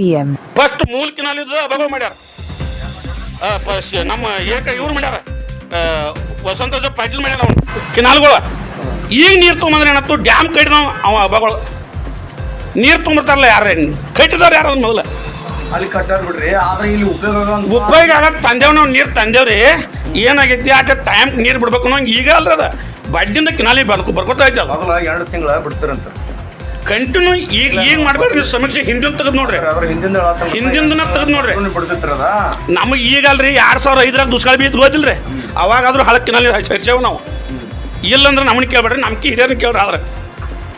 p.m. First ಮೂಲ ಕಿನಾಲ್ ಇದ್ರು ಅಬಗಳು ಮಾಡ್ಯಾರ ಫಸ್ಟ್ ನಮ್ಮ ಏಕ ಇವ್ರು ಮಾಡ್ಯಾರ. ಆ, ವಸಂತ ಪಾಟೀಲ್ ಮಾಡ್ಯಾರ ಅವ್ನು. ಕಿನಾಲ್ಗಳು. ಈಗ ನೀರು ತೊಗೊಂಬಂದ್ರೆ ಏನತ್ತು ಡ್ಯಾಮ್ ಕಟ್ಟಿದ ಅವ ಅಬಗಳು ನೀರು ತೊಗೊಂಬರ್ತಾರಲ್ಲ ಯಾರೇ ಕಟ್ಟಿದಾರ ಯಾರು ಅದನ್ನ ಮೊದಲ? ಅಲ್ಲಿ ಕಟ್ಟಾರ ಬಿಡ್ರಿ ಆದ್ರೆ ಇಲ್ಲಿ ಉಪಯೋಗ ಆಗೋ ಉಪಯೋಗ ಆಗ ತಂದೇವ್ ನಾವು ನೀರು ತಂದೇವ್ರಿ ಏನಾಗೈತಿ ಆಟ ಟೈಮ್ ನೀರು ಬಿಡ್ಬೇಕು ಅನ್ನೋ ಈಗ ಅಲ್ರಿ ಅದ. ಬಡ್ಡಿಂದ ಕಿನಾಲಿ ಬರ್ಕೊ ಬರ್ಕೋತಾ ಐತಲ್ಲ ಮೊದಲ ಎರಡು ತಿಂಗಳ ಬಿಡ್ತಾರಂತ. ಕಂಟಿನ್ಯೂ ಈಗ ಈಗ ಮಾಡ್ಬೇಡ್ರಿ ನೀವು ಸಮೀಕ್ಷೆ ಹಿಂದಿನ ತೆಗೆದು ನೋಡ್ರಿ. ಹಿಂದಿಂದ ಹಿಂದಿಂದನ ತೆಗೆದು ನೋಡ್ರಿ. ನಮಗೆ ಈಗ ಅಲ್ರಿ ಎರಡು ಸಾವಿರ ಐದರಾಗ ದುಷ್ಕಾಲ ಬೀದ್ ಗೊತ್ತಿಲ್ರಿ. ಅವಾಗಾದ್ರೂ ಹಳಕ್ಕಿನಲ್ಲಿ ಹಚ್ಚೇವು ನಾವು. ಇಲ್ಲಂದ್ರೆ ನಮ್ಮನ್ನ ಕೇಳ್ಬೇಡ್ರಿ ನಮ್ಗೆ ಹಿರಿಯರನ್ನ ಕೇಳ್ರಿ ಆದ್ರೆ.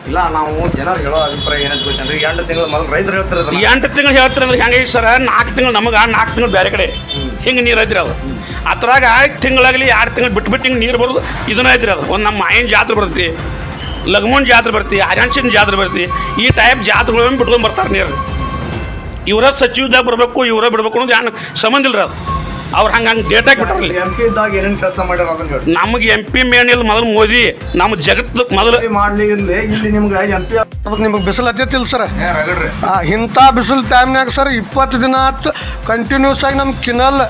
ಇಲ್ಲ ನಾವು ಜನರು ಹೇಳೋ ಅಭಿಪ್ರಾಯ ಏನಂತ ಗೊತ್ತಂದ್ರೆ ಎಂಟು ತಿಂಗಳು ಮೊದಲು ರೈತರು ಹೇಳ್ತಾರೆ. ಎಂಟು ತಿಂಗಳು ಹೇಳ್ತಾರೆ ಅಂದ್ರೆ ಹೆಂಗೆ ಸರ್? ನಾಲ್ಕು ತಿಂಗಳು ನಮಗೆ ನಾಲ್ಕು ತಿಂಗಳು ಬೇರೆ ಕಡೆ. ಹಿಂಗೆ ನೀರು ಐತ್ರಿ ಅದು. ಅದ್ರಾಗ ತಿಂಗಳಾಗಲಿ ಎರಡು ತಿಂಗಳು ಬಿಟ್ಟು ಬಿಟ್ಟು ಹಿಂಗೆ ನೀರು ಬರೋದು ಇದನ್ನ ಐತ್ರಿ ಅದು. ಒಂದು ನಮ್ಮ ಮಾಯನ ಜಾತ್ರೆ ಬರ್ತೈತಿ. ಲಗ್ಮೋನ್ ಜಾತ್ರೆ ಬರ್ತಿ ಆರ್ಯಾಂಚಿನ ಜಾತ್ರೆ ಬರ್ತಿ ಈ ಟೈಪ್ ಜಾತ್ರೆಗಳು ಬಿಟ್ಕೊಂಡು ಬರ್ತಾರೆ ನೀರು? ಇವರ ಸಚಿವದಾಗ ಬರಬೇಕು ಇವರ ಬಿಡ್ಬೇಕು ಅನ್ನೋದು ಏನು ಸಂಬಂಧ ಇಲ್ಲ ಅದು. ಅವ್ರು ಹಂಗೆ ಹಂಗೆ ಡೇಟ್ ಹಾಕ್ಬಿಟ್ರಲ್ಲಿ ಎಂ ಪಿ ಇದ್ದಾಗ ಏನೇನು ಕೆಲಸ ಮಾಡ್ಯಾರ ಅದನ್ನ ಹೇಳಿ. ನಮಗೆ ಎಂ ಪಿ ಮೇನಿಲ್ಲ ಮೊದಲು ಮೋದಿ ನಮ್ಮ ಜಗತ್ತು ಮೊದಲು ಮಾಡ್ಲಿ ಇಲ್ಲಿ ಇಲ್ಲಿ ನಿಮ್ಗೆ ಎಂ ಪಿ ನಿಮ್ಗೆ ಬಿಸಿಲು ಹತ್ತಿತ್ತಿಲ್ಲ ಸರ್? ಇಂಥ ಬಿಸಿಲು ಟೈಮ್ನಾಗ ಸರ್ ಇಪ್ಪತ್ತು ದಿನ ಆತು ಕಂಟಿನ್ಯೂಸ್ ಆಗಿ ನಮ್ಮ ಕಿನಲ್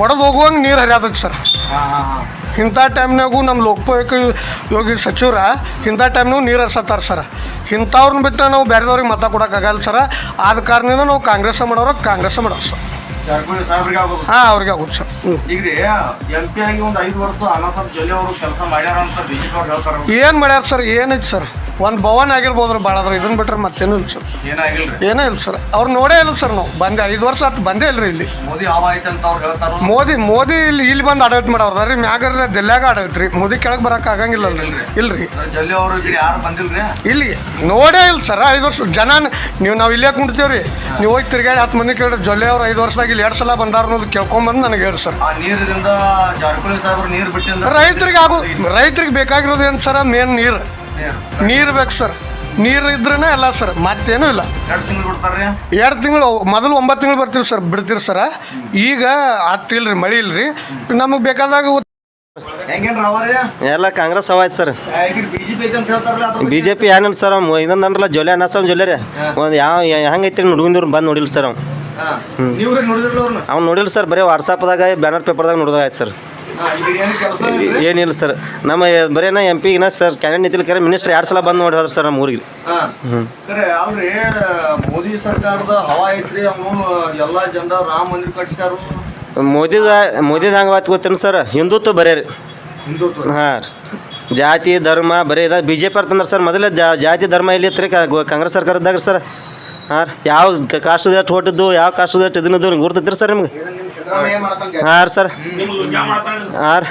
ಒಡೆದು ಹೋಗುವಂಗೆ ನೀರು ಹರಿಯಾದ ಸರ್. ಹಾಂ ಹಾಂ ಹಾಂ. ಇಂಥ ಟೈಮ್ನಾಗೂ ನಮ್ಮ ಲೋಕೋಪಯೋಗಿ ಯೋಗಿ ಸಚಿವರ ಇಂಥ ಟೈಮ್ನಾಗೂ ನೀರು ಹರ್ಸತ್ತಾರ ಸರ್. ಇಂಥವ್ರನ್ನ ಬಿಟ್ಟು ನಾವು ಬೇರೆದವ್ರಿಗೆ ಮತ ಕೊಡೋಕ್ಕಾಗಲ್ಲ ಸರ್. ಆದ ಕಾರಣದಿಂದ ನಾವು ಕಾಂಗ್ರೆಸ್ ಮಾಡೋರು ಕಾಂಗ್ರೆಸ್ ಮಾಡೋರು ಸರ್. ಹಾಂ ಅವ್ರಿಗೆ ಆಗುತ್ತೆ ಸರ್. ಈಗ ರೀ ಎಂ ಪಿ ಆಗಿ ಒಂದು ಐದು ವರ್ಷ ಅನಾಥರ್ ಜೊಲ್ಲೆ ಅವರು ಕೆಲಸ ಮಾಡ್ಯಾರ ಅಂತ ಬಿಜೆಪಿ ಅವ್ರು ಹೇಳ್ತಾರೆ ಏನು ಮಾಡ್ಯಾರ ಸರ್? ಏನೈತಿ ಸರ್? ಒಂದು ಭವನ್ ಆಗಿರ್ಬೋದು ಬಾಳದ್ರ ಭಾಳ ಅದ್ರ ಇದನ್ನ ಬಿಟ್ರೆ ಮತ್ತೇನು ಇಲ್ಲ ಸರ್. ಏನೇ ಏನೂ ಇಲ್ಲ ಸರ್. ಅವ್ರು ನೋಡೇ ಇಲ್ಲ ಸರ್ ನಾವು. ಬಂದೆ ಐದು ವರ್ಷ ಆತು ಬಂದೇ ಇಲ್ರಿ ಇಲ್ಲಿ. ಮೋದಿ ಹವಾ ಐತೆ ಅಂತ ಅವ್ರು ಹೇಳ್ತಾರ? ಮೋದಿ ಮೋದಿ ಇಲ್ಲಿ ಇಲ್ಲಿ ಬಂದು ಆಡಳಿತ ಮಾಡವ್ರ ರೀ ಮ್ಯಾಗರ ದೆಲ್ಲಾಗ ಆಡಳಿತ ರೀ. ಮೋದಿ ಕೆಳಗೆ ಬರಕ್ಕೆ ಆಗಂಗಿಲ್ಲ ಇಲ್ರಿ. ಜೊಲ್ಲೆ ಅವರು ಈಗ ಯಾರು ಬಂದಿಲ್ರಿ? ಇಲ್ಲಿ ನೋಡೇ ಇಲ್ಲ ಸರ್. ಐದು ವರ್ಷ ಜನ ನೀವು ನಾವು ಇಲ್ಲೇ ಕುಂಡ್ತೇವ್ರಿ. ನೀವು ಹೋಗಿ ತಿರ್ಗಾಡಿ ಹತ್ತು ಮಂದಿ ಕೇಳಿ ಜೊಲ್ಲೆ ಅವ್ರು ಐದು ವರ್ಷದಾಗ ಇಲ್ಲಿ ಎರಡು ಸಲ ಬಂದಾರ ಅನ್ನೋದು ಕೇಳ್ಕೊಂಬಂದು ನನಗೆ ಹೇಳಿ ಸರ್. ಆ ನೀರಿನಿಂದ ಜಾರಕಿಹೊಳಿ ಸಾಹೇಬ್ರು ನೀರು ಬಿಟ್ಟಿಂದ ರೈತರಿಗೆ ಆಗೋ ರೈತರಿಗೆ ಬೇಕಾಗಿರೋದು ಏನು ಸರ? ಮೇನ್ ನೀರು. ನೀರು. ನೀರು ಬೇಕು ಸರ್. ನೀರು ಇದ್ರೇ ಎಲ್ಲ ಸರ್. ಮತ್ತೇನು ಇಲ್ಲ. ಎರಡು ತಿಂಗಳು ಬಿಡ್ತಾರ್ರಿ? ಎರಡು ತಿಂಗಳು ಮೊದಲು ಒಂಬತ್ತು ತಿಂಗಳು ಬರ್ತೀವಿ ಸರ್. ಬಿಡ್ತೀರಿ ಸರ. ಈಗ ಅಷ್ಟು ಇಲ್ರಿ ಮಳಿ ಇಲ್ರಿ. ನಮಗೆ ಬೇಕಾದಾಗ ಎಲ್ಲ ಕಾಂಗ್ರೆಸ್ ಅವ ಐತೆ ಸರ್. ಬಿಜೆಪಿ ಏನಿಲ್ಲ ಸರ್. ಇದನ್ನ ಜೊಲೆ ಅನ್ನಸ್ತಾವ್ ಜೊಲೆ ರೀ. ಒಂದು ಯಾವ ಹೆಂಗೈತಿ ಹುಡುಗಂದಿವ್ರು ಬಂದು ನೋಡಿಲ್ಲ ಸರ್ ಅವ್ನು ಅವ್ನು ನೋಡಿಲ್ಲ ಸರ್ ಬರೀ ವಾಟ್ಸಪ್ದಾಗ ಬ್ಯಾನರ್ ಪೇಪರ್ದಾಗ ನೋಡಿದಾಗ ಆಯ್ತು ಸರ್ ಏನಿಲ್ಲ ಸರ್ ನಮ್ಮ ಬರೇನ ಎಂ ಪಿಗಿನ ಸರ್ ಕ್ಯಾಂಡಿಡೇಟ್ ನಿಂತಿಲ್ಲ ಕರೆ ಮಿನಿಸ್ಟರ್ ಎರಡು ಸಲ ಬಂದು ನೋಡಿ ಹೋದ್ರು ಸರ್ ನಮ್ಮ ಊರಿಗೆ. ಅಲ್ರಿ ಮೋದಿ ಸರ್ಕಾರದ ಹವಾ ಐತ್ರಿ ಅವನು ಎಲ್ಲಾ ಜನರ ರಾಮ ಮಂದಿರ ಕಟ್ಸ್ಯಾರು. ಮೋದಿದ ಮೋದಿದ ಹಂಗೆ ಆಯ್ತು ಗೊತ್ತೇನು ಸರ್ ಹಿಂದುತ್ವ ಬರೀ ರೀ. ಹಾಂ ಜಾತಿ ಧರ್ಮ ಬರೀ ಇದು ಬಿ ಜೆ ಪಿ ಅಂತಂದ್ರೆ ಸರ್ ಮೊದಲೇ ಜಾತಿ ಧರ್ಮ ಎಲ್ಲಿ ಇತ್ತು ರೀ ಕಾಂಗ್ರೆಸ್ ಸರ್ಕಾರದಾಗ ಸರ್ ಹಾಂ ರೀ. ಯಾವ ಕಾಸ್ಟ್ ಎಷ್ಟು ಹೊಟ್ಟಿದ್ದು ಯಾವ ಕಾಸ್ಟ್ ಎಷ್ಟು ಇದನ್ನದು ಗುರ್ತೈತ್ರಿ ಸರ್ ನಿಮ್ಗೆ? ಹಾಂ ರೀ ಸರ್. ಹಾಂ ರೀ.